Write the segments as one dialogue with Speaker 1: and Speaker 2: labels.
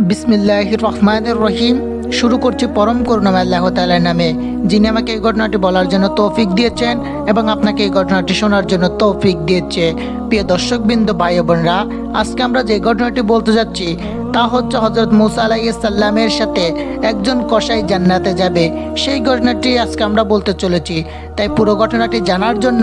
Speaker 1: বিসমিল্লাহ রহমানুর রহিম। শুরু করছি পরম করুণাময় আল্লাহ তালার নামে, যিনি আমাকে এই ঘটনাটি বলার জন্য তৌফিক দিয়েছেন এবং আপনাকে এই ঘটনাটি শোনার জন্য তৌফিক দিয়েছে। প্রিয় দর্শকবৃন্দ ভাই বোনরা, আজকে আমরা যে ঘটনাটি বলতে যাচ্ছি, তা হচ্ছে হজরত মুসা আলাইসাল্লামের সাথে একজন কসাই জান্নাতে যাবে। সেই ঘটনাটি আজকে আমরা বলতে চলেছি। তাই পুরো ঘটনাটি জানার জন্য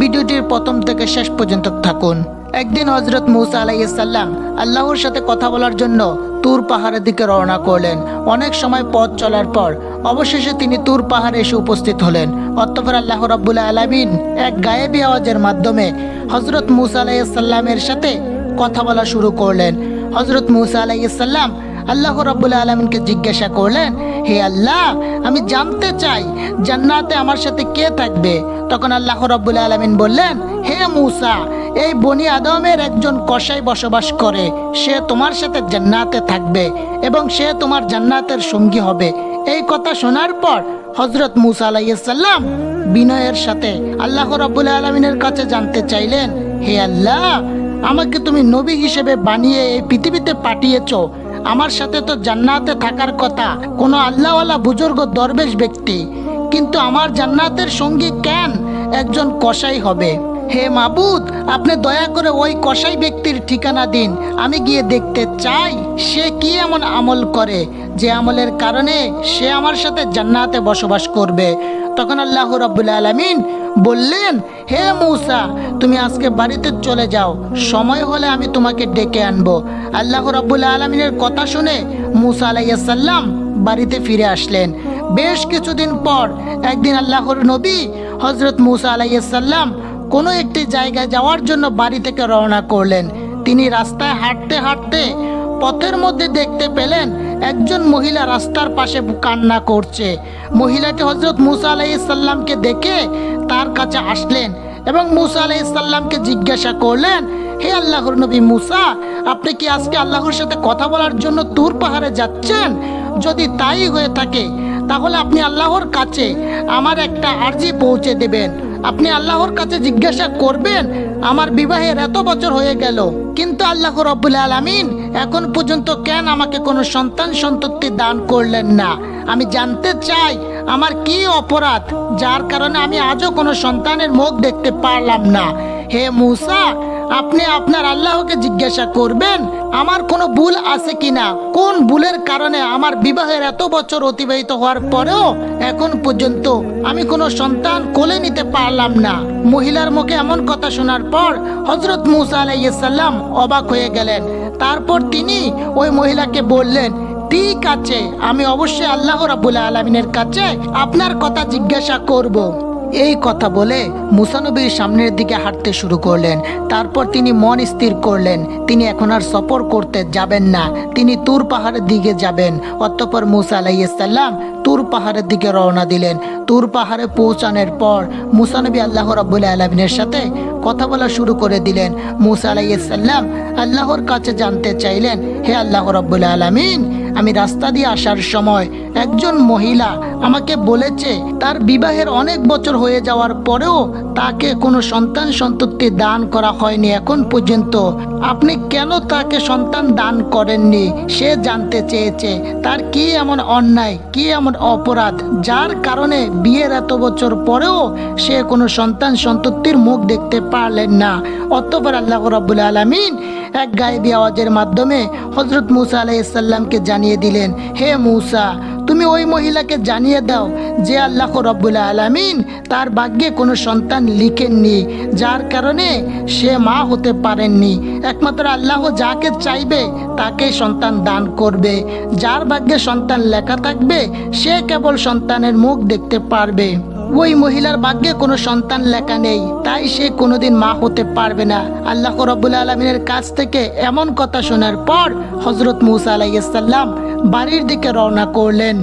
Speaker 1: ভিডিওটির প্রথম থেকে শেষ পর্যন্ত থাকুন। একদিন হজরত মুসা আলাইসাল্লাম আল্লাহর সাথে কথা বলার জন্য তুর পাহাড়ের দিকে রওনা করলেন। অনেক সময় পথ চলার পর অবশেষে তিনি তুর পাহাড়ে এসে উপস্থিত হলেন। অতঃপর আল্লাহ রাব্বুল আলামিন এক গায়েবী আওয়াজের মাধ্যমে হজরত মুসা আলাইসাল্লামের সাথে কথা বলা শুরু করলেন। হজরত মুসা আলাইসাল্লাম আল্লাহ রাব্বুল আলমিনকে জিজ্ঞাসা করলেন, হে আল্লাহ, আমি জানতে চাই জান্নাতে আমার সাথে কে থাকবে? তখন আল্লাহ রাব্বুল আলমিন বললেন, হে মুসা এই বনি আদমের একজন কসাই বসবাস করে। সে তোমার সাথে জান্নাতে থাকবে এবং সে তোমার জান্নাতের সঙ্গী হবে। এই কথা শোনার পর হজরত মুসা আলাইসাল্লাম বিনয়ের সাথে আল্লাহ রাব্বুল আলমিনের কাছে জানতে চাইলেন, হে আল্লাহ, আমাকে তুমি নবী হিসেবে বানিয়ে এই পৃথিবীতে পাঠিয়েছ। আমার সাথে তো জান্নাতে থাকার কথা। কোনো আল্লাহওয়ালা বুজুর্গ দরবেশ ব্যক্তি। কিন্তু আমার জান্নাতের সঙ্গী কেন একজন কসাই হবে? হে মাবুদ, আপনি দয়া করে ওই কসাই ব্যক্তির ঠিকানা দিন। আমি গিয়ে দেখতে চাই, সে কি এমন আমল করে, যে আমলের কারণে সে আমার সাথে জান্নাতে বসবাস করবে। তখন আল্লাহ রাব্বুল আলামিন বললেন, হে মৌসা, তুমি আজকে বাড়িতে চলে যাও, সময় হলে আমি তোমাকে ডেকে আনব। আল্লাহ রাব্বুল আলমিনের কথা শুনে মুসা আলাইসাল্লাম বাড়িতে ফিরে আসলেন। বেশ কিছুদিন পর একদিন আল্লাহর নবী হজরত মুসা আলাইসাল্লাম কোনো একটি জায়গায় যাওয়ার জন্য বাড়ি থেকে রওনা করলেন। তিনি রাস্তায় হাঁটতে হাঁটতে পথের মধ্যে দেখতে পেলেন একজন মহিলা রাস্তার পাশে কান্না করছে। মহিলাটি হজরত মুসা আলাইসাল্লামকে দেখে তার কাছে আসলেন এবং মুসা আলাইসাল্লামকে জিজ্ঞাসা করলেন, হে আল্লাহর নবী মুসা, আপনি কি আজকে আল্লাহর সাথে কথা বলার জন্য তুর পাহাড়ে যাচ্ছেন? যদি তাই হয়ে থাকে, তাহলে আপনি আল্লাহর কাছে আমার একটা আর্জি পৌঁছে দেবেন। আপনি আল্লাহর কাছে জিজ্ঞাসা করবেন, আমার বিবাহের এত বছর হয়ে গেল, কিন্তু আল্লাহ রব্বুল আলমিন এখন পর্যন্ত কেন আমাকে কোনো সন্তান সন্ততি দান করলেন না? আমি জানতে চাই, আমার কি অপরাধ, যার কারণে আমি আজও কোনো সন্তানের মুখ দেখতে পারলাম না। হে মুসা আপনি আপনার আল্লাহকে জিজ্ঞাসা করবেন, আমার কোনো ভুল আছে কিনা? কোন ভুলের কারণে আমার বিবাহের এত বছর অতিবাহিত হওয়ার পরেও এখন পর্যন্ত আমি কোনো সন্তান কোলে নিতে পারলাম না? মহিলার মুখে এমন কথা শোনার পর হজরত মুসা আলাইসাল্লাম অবাক হয়ে গেলেন। তারপর তিনি ওই মহিলাকে বললেন, ঠিক আছে, আমি অবশ্যই আল্লাহ রাবুল আলমিনের কাছে আপনার কথা জিজ্ঞাসা করব। এই কথা বলে মুসানবীর সামনের দিকে হাঁটতে শুরু করলেন। তারপর তিনি মন স্থির করলেন। তিনি এখন আর সফর করতে যাবেন না। তিনি তুর পাহাড়ের দিকে যাবেন। অতঃপর মুসা আলাইসাল্লাম তুর পাহাড়ের দিকে রওনা দিলেন। তুর পাহাড়ে পৌঁছানোর পর মুসানবী আল্লাহ রাবুল আলমিনের সাথে কথা বলা শুরু করে দিলেন। মুসা আলাইসাল্লাম আল্লাহর কাছে জানতে চাইলেন, হে আল্লাহ রাবুল আলমিন, আমি রাস্তা দিয়ে আসার সময় একজন মহিলা আমাকে বলেছে, তার বিবাহের অনেক বছর হয়ে যাওয়ার পরেও তাকে কোনো সন্তান সন্ততি দান করা হয়নি এখন পর্যন্ত। আপনি কেন তাকে সন্তান দান করেননি? সে জানতে চেয়েছে, তার কি এমন অন্যায়, কি এমন অপরাধ, যার কারণে বিয়ের এত বছর পরেও সে কোনো সন্তান সন্ততির মুখ দেখতে পারলেন না। অতপর আল্লাহ রাবুল আলমিন এক গায়েবী আওয়াজের মাধ্যমে হজরত মুসা আলাইসাল্লামকে জানিয়ে দিলেন, হে মুসা তুমি ওই মহিলাকে জানিয়ে দাও যে আল্লাহ রব্বুল আলমিন তার ভাগ্যে কোনো সন্তান লিখেননি, যার কারণে সে মা হতে পারেননি। একমাত্র আল্লাহ যাকে চাইবে তাকে সন্তান দান করবে। যার ভাগ্যে সন্তান লেখা থাকবে, সে কেবল সন্তানের মুখ দেখতে পারবে। ওই মহিলার ভাগ্যে কোনো সন্তান লেখা নেই, তাই সে কোনোদিন মা হতে পারবে না। আল্লাহ রব্বুল আলমিনের কাছ থেকে এমন কথা শোনার পর হজরত মুসা আলাইসাল্লাম বাড়ির দিকে রওনা করলেন।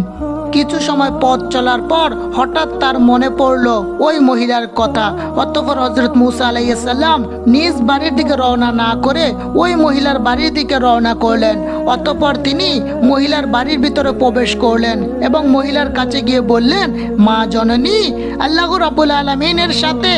Speaker 1: কিছু সময় পথ চলার পর হঠাৎ তার মনে পড়ল ওই মহিলার কথা। অতঃপর হজরত মুসা আলাইসাল্লাম নিজ বাড়ির দিকে রওনা না করে ওই মহিলার বাড়ির দিকে রওনা করলেন। অতঃপর তিনি মহিলার বাড়ির ভিতরে প্রবেশ করলেন এবং মহিলার কাছে গিয়ে বললেন, মা জননী, আল্লাহ রাবুল আলমিনের সাথে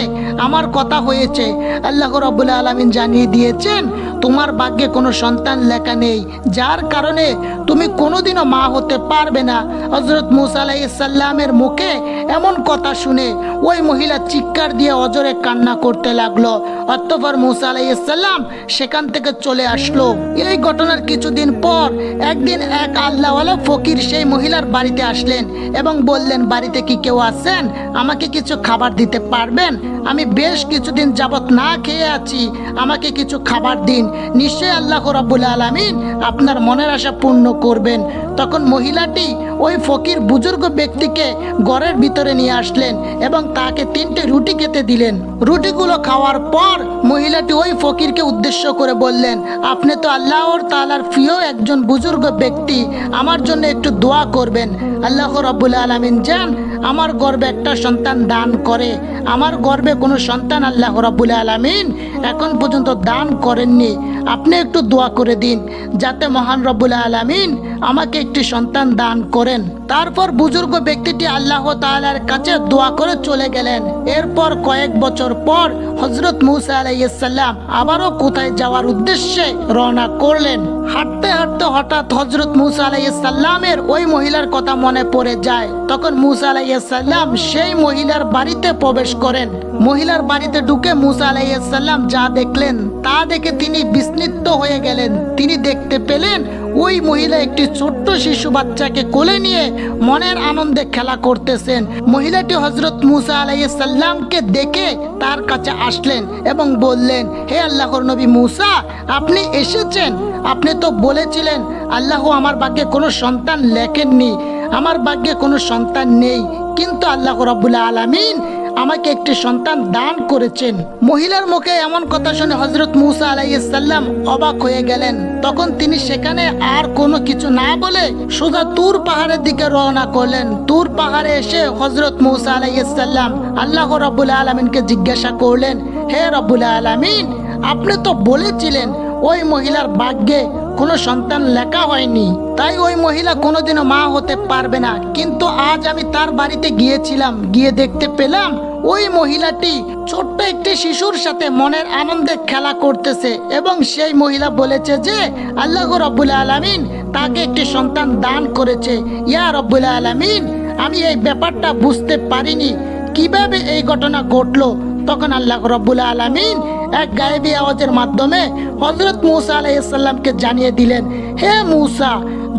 Speaker 1: আমার কথা হয়েছে। আল্লাহ রাবুল আলমিন জানিয়ে দিয়েছেন তোমার ভাগ্যে কোনো সন্তান লেখা নেই। যার কারণে তুমি কোনোদিনও মা হতে পারবে না। হজরত মুসা আলাইসাল্লামের মুখে এমন কথা শুনে ওই মহিলা চিৎকার দিয়ে অজরে কান্না করতে লাগল। অতঃপর মুসা আলাইসাল্লাম সেখান থেকে চলে আসলো। এই ঘটনার কিছুদিন পর একদিন এক আল্লাহওয়ালা ফকির সেই মহিলার বাড়িতে আসলেন এবং বললেন, বাড়িতে কি কেউ আছেন? আমাকে কিছু খাবার দিতে পারবেন? আমি বেশ কিছুদিন যাবত না খেয়ে আছি। আমাকে কিছু খাবার দিন। নিশ্চয়ই আল্লাহ রাব্বুল আলামিন আপনার মনের আশা পূর্ণ করবেন। তখন মহিলাটি ওই ফকির বুজুর্গ ব্যক্তিকে ঘরের ভিতরে নিয়ে আসলেন এবং তাকে তিনটে রুটি খেতে দিলেন। রুটিগুলো খাওয়ার পর মহিলাটি ওই ফকিরকে উদ্দেশ্য করে বললেন, আপনি তো আল্লাহর তালার প্রিয় একজন বুজুর্গ ব্যক্তি। আমার জন্য একটু দোয়া করবেন। আল্লাহ রাব্বুল আলামিন যান আমার গর্বে একটা সন্তান দান করে। আমার গর্বে কোনো সন্তান আল্লাহ রাব্বুল আলামিন এখন পর্যন্ত দান করেননি। আপনি একটু দোয়া করে দিন, যাতে মহান রব্বুল আলামিন আমাকে একটি সন্তান দান করেন। তারপর বুজুর্গ ব্যক্তিটি আল্লাহ তাআলার কাছে দোয়া করে চলে গেলেন। এরপর কয়েক বছর পর হজরত মুসা আলাইসাল্লাম আবারও কোথায় যাওয়ার উদ্দেশ্যে রওনা করলেন। হাঁটতে হাঁটতে হঠাৎ হজরত মুসা আলাইসাল্লামের ওই মহিলার কথা মনে পড়ে যায়। তখন মুসা আলাইসাল্লাম সেই মহিলার বাড়িতে প্রবেশ করেন। মহিলার বাড়িতে ঢুকে মুসা আলাইসাল্লাম যা দেখলেন, তা দেখে তিনি বিস্মিত হয়ে গেলেন। তিনি দেখতে পেলেন, ওই মহিলা একটি ছোট্ট শিশু বাচ্চাকে কোলে নিয়ে মনের আনন্দে খেলা করতেছেন। মহিলাটি হজরত মুসা আলাইসাল্লামকে দেখে তার কাছে আসলেন এবং বললেন, হে আল্লাহর নবী মুসা, আপনি এসেছেন। আপনি তো বলেছিলেন, আল্লাহ আমার ভাগ্যে কোনো সন্তান লেখেননি। আমার ভাগ্যে কোনো সন্তান নেই। কিন্তু আল্লাহ রাবুল্লাহ আলামিন আমাকে একটি সন্তান দান করেছেন। মহিলার মুখে এমন কথা শুনে হজরত মুসা আলাইসাল্লাম অবাক হয়ে গেলেন। তখন তিনি সেখানে আর কোনো কিছু না বলে সোজা তুর পাহাড়ের দিকে রওনা করলেন। তুর পাহাড়ে এসে হজরত মুসা আলাইসাল্লাম আল্লাহ রাবুল আলমিনকে জিজ্ঞাসা করলেন, হে রব্বুল আলমিন, আপনি তো বলেছিলেন ওই মহিলার ভাগ্যে কোনো সন্তান লেখা হয়নি। তাই ওই মহিলা কোনোদিনও মা হতে পারবে না। কিন্তু আজ আমি তার বাড়িতে গিয়েছিলাম। গিয়ে দেখতে পেলাম ওই মহিলাটি ছোট্ট একটি শিশুর সাথে মনের আনন্দে খেলা করতেছে এবং সেই মহিলা বলেছে যে, আল্লাহ রব্বুল আলমিন তাকে একটি সন্তান দান করেছে। ইয়া রব্বুল আলমিন, আমি এই ব্যাপারটা বুঝতে পারিনি। কীভাবে এই ঘটনা ঘটলো? তখন আল্লাহ রব্বুল আলমিন এক গায়েবী আওয়াজের মাধ্যমে হজরত মুসা আলাইসাল্লামকে জানিয়ে দিলেন, হে মুসা,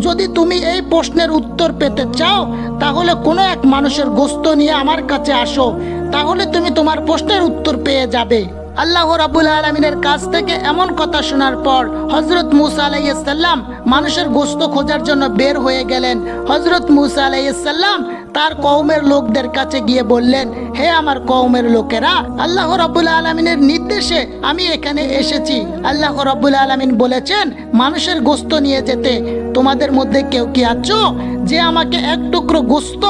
Speaker 1: যদি তুমি এই প্রশ্নের উত্তর পেতে চাও, তাহলে কোনো এক মানুষের গোস্ত নিয়ে আমার কাছে আসো, তাহলে তুমি তোমার প্রশ্নের উত্তর পেয়ে যাবে। আল্লাহ রাবুল আলমিনের কাছ থেকে এমন কথা শোনার পর হজরত মুসা আলাইসাল্লাম মানুষের গোস্ত খোঁজার জন্য বের হয়ে গেলেন। হজরত মুসা আলাইসাল্লাম তার কৌমের লোকদের কাছে গিয়ে বললেন, হে আমার কৌমের লোকেরা, আল্লাহ রাবুল আলমিনের নির্দেশে আমি এখানে এসেছি। আল্লাহ রাবুল আলমিন বলেছেন, মানুষের গোস্ত নিয়ে যেতে। তোমাদের মধ্যে কেউ কি আছো যে আমাকে এক টুকরো গোস্ত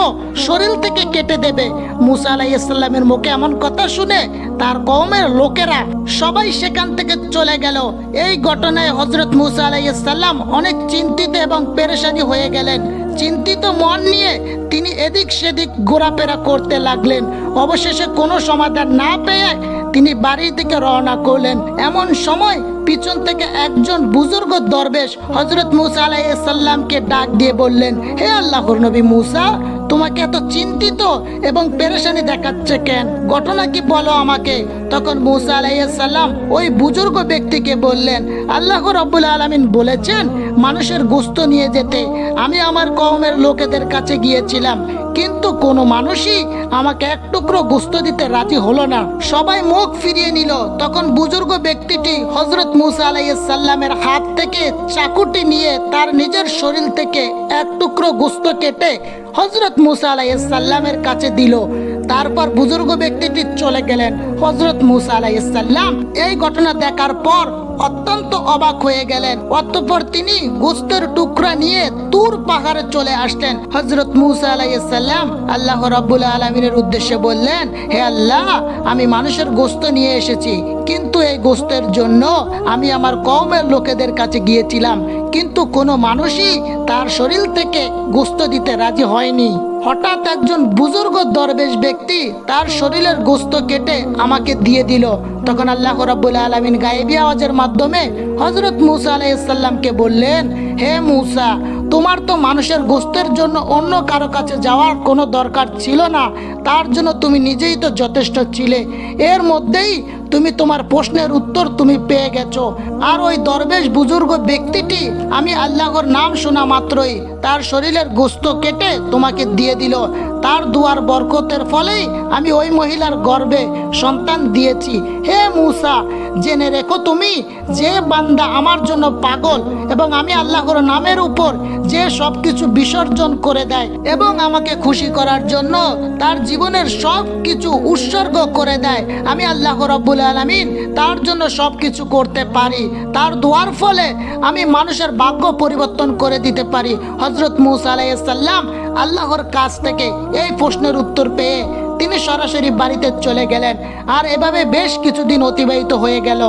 Speaker 1: শরীর থেকে কেটে দেবে? মুসা আলাইসাল্লামের মুখে এমন কথা শুনে তার কৌমের লোকেরা সবাই সেখান থেকে চলে গেল। এই ঘটনায় হজরত মুসা আলাইসাল্লাম অনেক চিন্তিত এবং পেরেশানি হয়ে গেলেন। চিন্তিত মন নিয়ে তিনি এদিক সেদিক ঘোরাফেরা করতে লাগলেন। অবশেষে কোনো সমাধান না পেয়ে তিনি বাড়ির দিকে রওনা করলেন। এমন সময় পিছন থেকে একজন বুজুর্গ দরবেশ হজরত মুসা আলাইসাল্লামকে ডাক দিয়ে বললেন, হে আল্লাহর নবী মুসা তোমাকে এত চিন্তিত এবং পেরেশানি দেখাচ্ছে কেন? ঘটনা কি বলো আমাকে? তখন মুসা আলাইসাল্লাম ওই বুজুর্গ ব্যক্তিকে বললেন, আল্লাহ রব্বুল আলমিন বলেছেন, মানুষের গোস্ত নিয়ে যেতে। আমি আমার কওমের লোকেদের কাছে গিয়েছিলাম, কিন্তু কোনো মানুষই আমাকে এক টুকরো গোস্ত দিতে রাজি হলো না। সবাই মুখ ফিরিয়ে নিল। তখন বুজুর্গ ব্যক্তিটি হজরত মুসা আলাইসাল্লামের হাত থেকে চাকুটি নিয়ে তার নিজের শরীর থেকে এক টুকরো গোস্ত কেটে হজরত মুসা আলাইসাল্লামের কাছে দিল। তারপর বুজুর্গ ব্যক্তিটি চলে গেলেন হজরত মুসা আলাইসাল্লাম এই ঘটনা দেখার পর অত্যন্ত অবাক হয়ে গেলেন। অতঃপর তিনি গোস্তের টুকরা নিয়ে তুর পাহাড়ে চলে আসলেন। হজরত মুসা আলাইসাল্লাম আল্লাহ রাব্বুল আলমিনের উদ্দেশ্যে বললেন, হে আল্লাহ, আমি মানুষের গোস্ত নিয়ে এসেছি। কিন্তু এই গোস্তের জন্য আমি আমার কওমের লোকেদের কাছে গিয়েছিলাম। কিন্তু কোনো মানুষই তার শরীর থেকে গোস্ত দিতে রাজি হয়নি। হঠাৎ একজন বুজুর্গ দরবেশ ব্যক্তি তার শরীরের গোস্ত কেটে আমাকে দিয়ে দিল। তখন আল্লাহ রাব্বুল আলমিন গায়েবী আওয়াজের মাধ্যমে হজরত মুসা আলাইসাল্লামকে বললেন, হে মুসা, তোমার তো মানুষের গোস্তের জন্য অন্য কারও কাছে যাওয়ার কোনো দরকার ছিল না। তার জন্য তুমি নিজেই তো যথেষ্ট ছিলে। এর মধ্যেই তুমি তোমার প্রশ্নের উত্তর তুমি পেয়ে গেছো। আর ওই দরবেশ বুজুর্গ ব্যক্তিটি, আমি আল্লাহর নাম শোনা মাত্রই তার শরীরের গোস্ত কেটে তোমাকে দিয়ে দিল। তার দুয়ার বরকতের ফলেই আমি ওই মহিলার গর্বে সন্তান দিয়েছি। হে মুসা জেনে রেখো তুমি যে বান্দা আমার জন্য পাগল এবং আমি আল্লাহর নামের উপর যে সব কিছু বিসর্জন করে দেয় এবং আমাকে খুশি করার জন্য তার জীবনের সব কিছু উৎসর্গ করে দেয়, আমি আল্লাহ রব্বুল আলমিন তার জন্য সব কিছু করতে পারি। তার দোয়ার ফলে আমি মানুষের ভাগ্য পরিবর্তন করে দিতে পারি। হজরত মুসা আলাইসাল্লাম আল্লাহর কাছ থেকে এই প্রশ্নের উত্তর পেয়ে তিনি সরাসরি বাড়িতে চলে গেলেন। আর এভাবে বেশ কিছুদিন অতিবাহিত হয়ে গেল।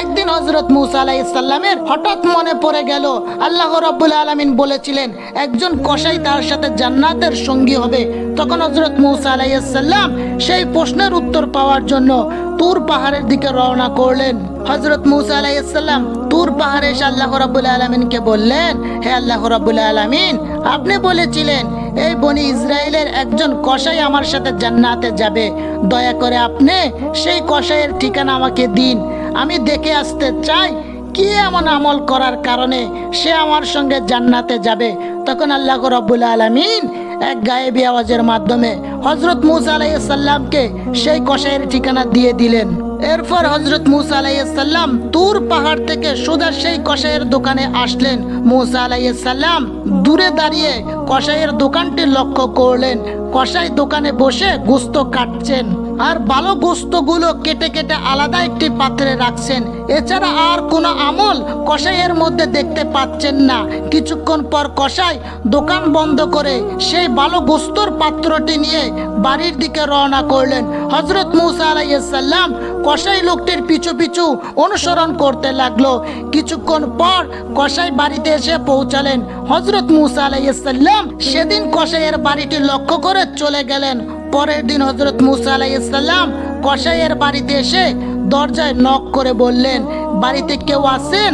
Speaker 1: একদিন হজরত মুসা আলাইসাল্লামের হঠাৎ মনে পড়ে গেল, আল্লাহ রব্বুল আলমিন বলেছিলেন, একজন কসাই তার সাথে জান্নাতের সঙ্গী হবে। তখন হজরত মুসা আলাইসাল্লাম সেই প্রশ্নের উত্তর পাওয়ার জন্য তুর পাহাড়ের দিকে রওনা করলেন। হজরত মুসা আলাইসাল্লাম তুর পাহাড়ে এসে আল্লাহ রাবুল আলমিনকে বললেন, হে আল্লাহ রাবুল আলমিন, আপনি বলেছিলেন, এই বনি ইসরায়েলের একজন কসাই আমার সাথে জান্নাতে যাবে। দয়া করে আপনি সেই কসাইয়ের ঠিকানা আমাকে দিন। আমি দেখে আসতে চাই কি এমন আমল করার কারণে সে আমার সঙ্গে জান্নাতে যাবে। তখন আল্লাহ রব্বুল আলমিন এক গায়েবী আওয়াজের মাধ্যমে হজরত মুসা আলাইসাল্লামকে সেই কষাইয়ের ঠিকানা দিয়ে দিলেন। এরপর হজরত মুসা আলাইসাল্লাম তুর পাহাড় থেকে সোজা সেই কষাইয়ের দোকানে আসলেন। মুসা আলাইসাল্লাম দূরে দাঁড়িয়ে কষাইয়ের দোকানটি লক্ষ্য করলেন। কষাই দোকানে বসে গুস্ত কাটছেন। আর ভালো গোস্তগুলো কেটে কেটে আলাদা একটি পাত্রে রাখছেন। এছাড়া আর কোনো আমল কসাইয়ের মধ্যে দেখতে পাচ্ছেন না। কিছুক্ষণ পর কসাই দোকান বন্ধ করে সেই ভালো গোস্তর পাত্রটি নিয়ে বাড়ির দিকে রওনা করলেন। হজরত মৌসা আলাইসাল্লাম কসাই লোকটির পিছু পিছু অনুসরণ করতে লাগল। কিছুক্ষণ পর কসাই বাড়িতে এসে পৌঁছালেন। হজরত মুসা আলাইসাল্লাম সেদিন কসাইয়ের বাড়িটি লক্ষ্য করে চলে গেলেন। পরের দিন হজরত মুসা আলাইসাল্লাম কসাইয়ের বাড়িতে এসে দরজায় নক করে বললেন, বাড়িতে কেউ আছেন?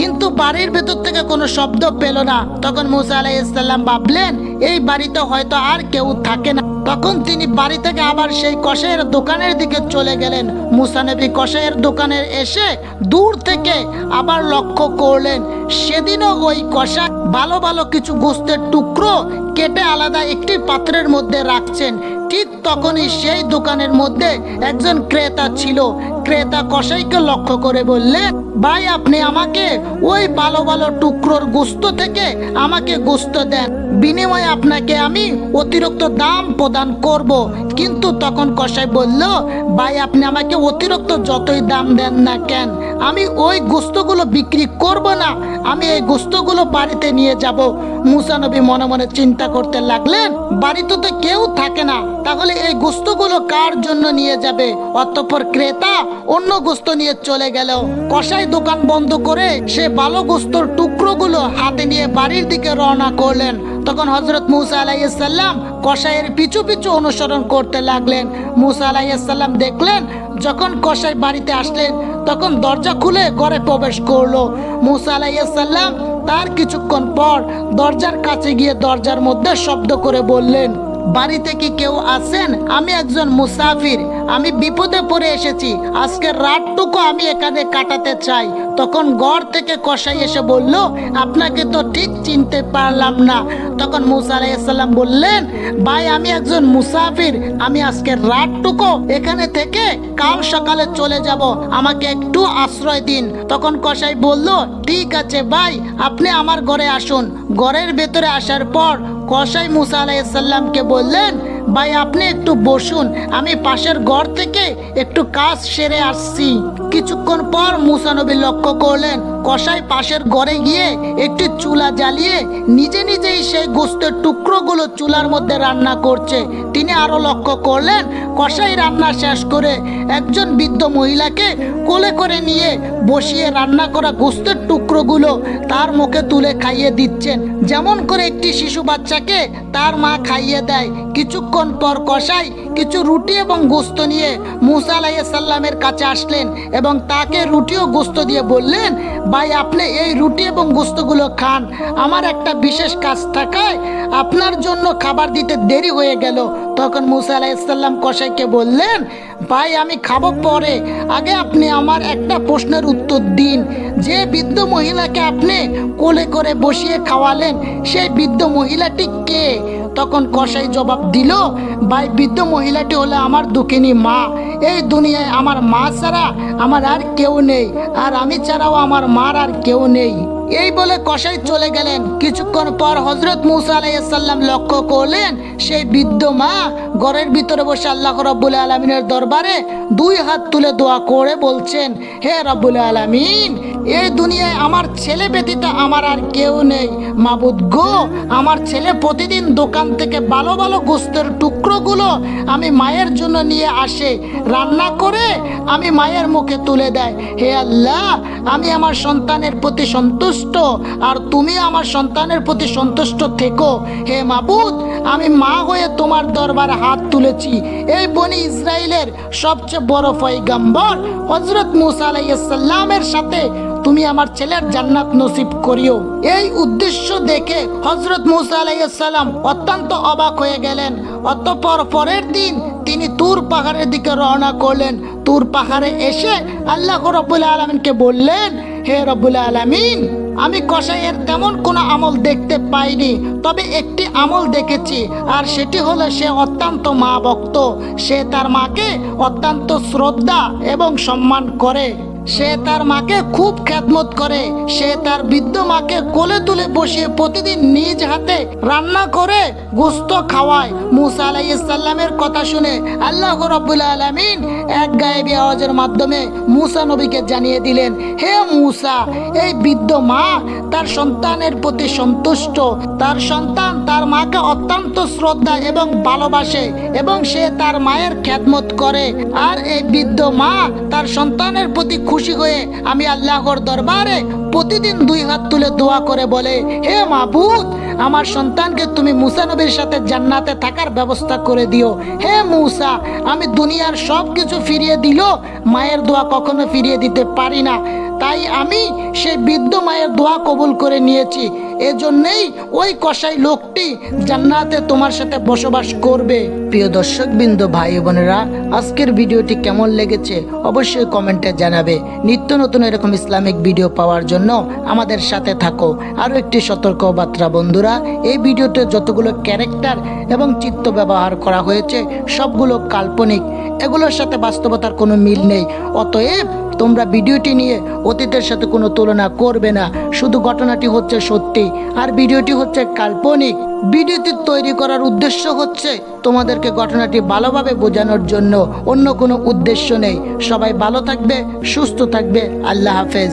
Speaker 1: কিন্তু বাড়ির ভেতর থেকে কোনো শব্দ পেল না। তখন মুসা আলাইসাল্লাম ভাবলেন, এই বাড়িতে হয়তো আর কেউ থাকে না। তখন তিনি বাড়ি থেকে আবার সেই কষাইয়ের দোকানের দিকে চলে গেলেন। মুসানবী কষাইয়ের দোকানের এসে দূর থেকে আবার লক্ষ্য করলেন, সেদিনও ওই কষা ভালো ভালো কিছু গোস্তের টুকরো কেটে আলাদা একটি পাত্রের মধ্যে রাখছেন। ঠিক তখনই সেই দোকানের মধ্যে একজন ক্রেতা ছিল। ক্রেতা কসাইকে লক্ষ্য করে বললে, ভাই, আপনি আমাকে ওই ভালো ভালো টুকরোর গোস্ত থেকে আমাকে গোস্ত দেন। বিনিময়ে আপনাকে আমি অতিরিক্ত দাম প্রদান করব। কিন্তু তখন কসাই বলল, ভাই, আপনি আমাকে অতিরিক্ত যতই দাম দেন না কেন, আমি ওই গোস্তগুলো বিক্রি করব না, আমি এই গোস্তগুলো বাড়িতে নিয়ে যাব। মুসানবী মনে মনে চিন্তা করতে লাগলেন, বাড়িতে তো কেউ থাকে না, তাহলে এই গোস্তগুলো কার জন্য নিয়ে যাবে? অতঃপর ক্রেতা অন্য গোস্ত নিয়ে চলে গেল। কসাই দোকান বন্ধ করে সে ভালো গোস্তর টুকরোগুলো হাতে নিয়ে বাড়ির দিকে রওনা করলেন। তখন হজরত মুসা আলাইসাল্লাম কষাইয়ের পিছু পিছু অনুসরণ করতে লাগলেন। মুসা আলাইসাল্লাম দেখলেন, যখন কষাই বাড়িতে আসলেন, তখন দরজা খুলে ঘরে প্রবেশ করল। মুসা আলাইসাল্লাম তার কিছুক্ষণ পর দরজার কাছে গিয়ে দরজার মধ্যে শব্দ করে বললেন বাড়িতে কি কেউ আছেন? আমি একজন মুসাফির। আমি বিপদে পড়ে এসেছি। আজকে রাতটুকু আমি এখানে কাটাতে চাই। তখন ঘর থেকে কসাই এসে বলল, আপনাকে তো ঠিক চিনতে পারলাম না। তখন মুসা আলাইসাল্লাম বললেন, ভাই, আমি একজন মুসাফির। আমি আজকের রাতটুকু এখানে থেকে কাল সকালে চলে যাব। আমাকে একটু আশ্রয় দিন। তখন কসাই বলল, ঠিক আছে ভাই, আপনি আমার ঘরে আসুন। ঘরের ভেতরে আসার পর কসাই মুসা আলাইসাল্লামকে বললেন, ভাই, আপনি একটু বসুন, আমি পাশের ঘর থেকে একটু কাজ সেরে আসছি। কিছুক্ষণ পর মুসানবী লক্ষ্য করলেন, কসাই পাশের ঘরে গিয়ে একটি চুলা জ্বালিয়ে নিজে নিজেই সেই গোস্তের টুকরোগুলো চুলার মধ্যে রান্না করছে। তিনি আরও লক্ষ্য করলেন কষাই রান্না শেষ করে একজন বৃদ্ধ মহিলাকে কোলে করে নিয়ে বসিয়ে রান্না করা গোস্তের টুকরোগুলো তার মুখে তুলে খাইয়ে দিচ্ছেন। যেমন করে একটি শিশু বাচ্চাকে তার মা খাইয়ে দেয়। কিছুক্ষণ পর কসাই কিছু রুটি এবং গোস্ত নিয়ে মুসা আলাইসাল্লামের কাছে আসলেন এবং এবং তাকে রুটি ও গোস্ত দিয়ে বললেন, ভাই, আপনি এই রুটি এবং গোস্তগুলো খান। আমার একটা বিশেষ কাজ থাকায় আপনার জন্য খাবার দিতে দেরি হয়ে গেল। তখন মুসা আলাইসাল্লাম কসাইকে বললেন, ভাই, আমি খাব পরে। আগে আপনি আমার একটা প্রশ্নের উত্তর দিন। যে বৃদ্ধ মহিলাকে আপনি কোলে করে বসিয়ে খাওয়ালেন, সেই বৃদ্ধ মহিলাটি কে? তখন কসাই জবাব দিল, ভাই, বৃদ্ধ মহিলাটি হলো আমার দুঃখিনী মা। এই দুনিয়ায় আমার মা ছাড়া আমার আর কেউ নেই, আর আমি ছাড়াও আমার মার আর কেউ নেই। এই বলে কসাই চলে গেলেন। কিছুক্ষণ পর হজরত মুসা আলাইসাল্লাম লক্ষ্য করলেন, সেই বৃদ্ধ মা ঘরের ভিতরে বসে আল্লাহ রব্বুল আলমিনের দরবারে দুই হাত তুলে দোয়া করে বলছেন, হে রব্বুল আলমিন এই দুনিয়ায় আমার ছেলে ব্যতীত আমার আর কেউ নেই। মাবুদ গো, আমার ছেলে প্রতিদিন দোকান থেকে ভালো ভালো গোস্তের টুকরোগুলো আমি মায়ের জন্য নিয়ে আসে। রান্না করে আমি মায়ের মুখে তুলে দেয়। হে আল্লাহ, আমি আমার সন্তানের প্রতি সন্তুষ্ট, আর তুমি আমার সন্তানের প্রতি সন্তুষ্ট থেকো। হে মাবুদ, আমি মা হয়ে তোমার দরবারে হাত তুলেছি। এই বনি ইসরায়েলের সবচেয়ে বড় পয়গাম্বর হজরত মুসা আলাইসাল্লামের সাথে তুমি আমার ছেলের জান্নাত নসিব করিও। এই উদ্দেশ্য দেখে হজরত মুসা আলাইসাল্লাম অত্যন্ত অবাক হয়ে গেলেন। অতঃপর পরের দিন তিনি তুর পাহাড়ের দিকে রওনা করলেন। তুর পাহাড়ে এসে আল্লাহ রব্বুল আলমিনকে বললেন, হে রব্বুল আলমিন, আমি কসাইয়ের তেমন কোনো আমল দেখতে পাইনি, তবে একটি আমল দেখেছি, আর সেটি হলো সে অত্যন্ত মা ভক্ত। সে তার মাকে অত্যন্ত শ্রদ্ধা এবং সম্মান করে। সে তার মাকে খুব খ্যাতমত করে। সে তার বৃদ্ধ মাকে কোলে তুলে বসিয়ে প্রতিদিন নিজ হাতে রান্না করে, গোস্ত খাওয়ায়। মুসা আলাইসাল্লামের কথা শুনে আল্লাহ রব্বুল আলমিন এক গায়েবী আওয়াজের মাধ্যমে মুসা নবীকে জানিয়ে দিলেন, হে মুসা, এই বৃদ্ধ মা তার সন্তানের প্রতি সন্তুষ্ট। তার সন্তান তার মাকে অত্যন্ত শ্রদ্ধা এবং ভালোবাসে এবং সে তার মায়ের খ্যাতমত করে। আর এই বৃদ্ধ মা তার সন্তানের প্রতি খুশি হয়ে আমি আল্লাহর দরবারে প্রতিদিন দুই হাত তুলে দোয়া করে বলে, হে মাবুদ, আমার সন্তানকে তুমি মুসা নবীর সাথে জান্নাতে থাকার ব্যবস্থা করে দিও। হে মুসা, আমি দুনিয়ার সব কিছু ফিরিয়ে দিল মায়ের দোয়া কখনো ফিরিয়ে দিতে পারি না। তাই আমি সেই বৃদ্ধ মায়ের দোয়া কবুল করে নিয়েছি। এজন্যই ওই কসাই লোকটি জান্নাতে তোমার সাথে বসবাস করবে। প্রিয় দর্শক বিন্দু ভাই বোনেরা, আজকের ভিডিওটি কেমন লেগেছে অবশ্যই কমেন্টে জানাবে। নিত্য নতুন এরকম ইসলামিক ভিডিও পাওয়ার জন্য আমাদের সাথে থাকো। আরও একটি সতর্ক বার্তা বন্ধুরা, এই ভিডিওতে যতগুলো ক্যারেক্টার এবং চিত্ত ব্যবহার করা হয়েছে, সবগুলো কাল্পনিক। এগুলোর সাথে বাস্তবতার কোনো মিল নেই। অতএব তোমরা ভিডিওটি নিয়ে অতীতের সাথে কোনো তুলনা করবে না। শুধু ঘটনাটি হচ্ছে সত্যি, আর ভিডিওটি হচ্ছে কাল্পনিক। ভিডিওটি তৈরি করার উদ্দেশ্য হচ্ছে তোমাদেরকে ঘটনাটি ভালোভাবে বোঝানোর জন্য, অন্য কোনো উদ্দেশ্য নেই। সবাই ভালো থাকবে, সুস্থ থাকবে। আল্লাহ হাফেজ।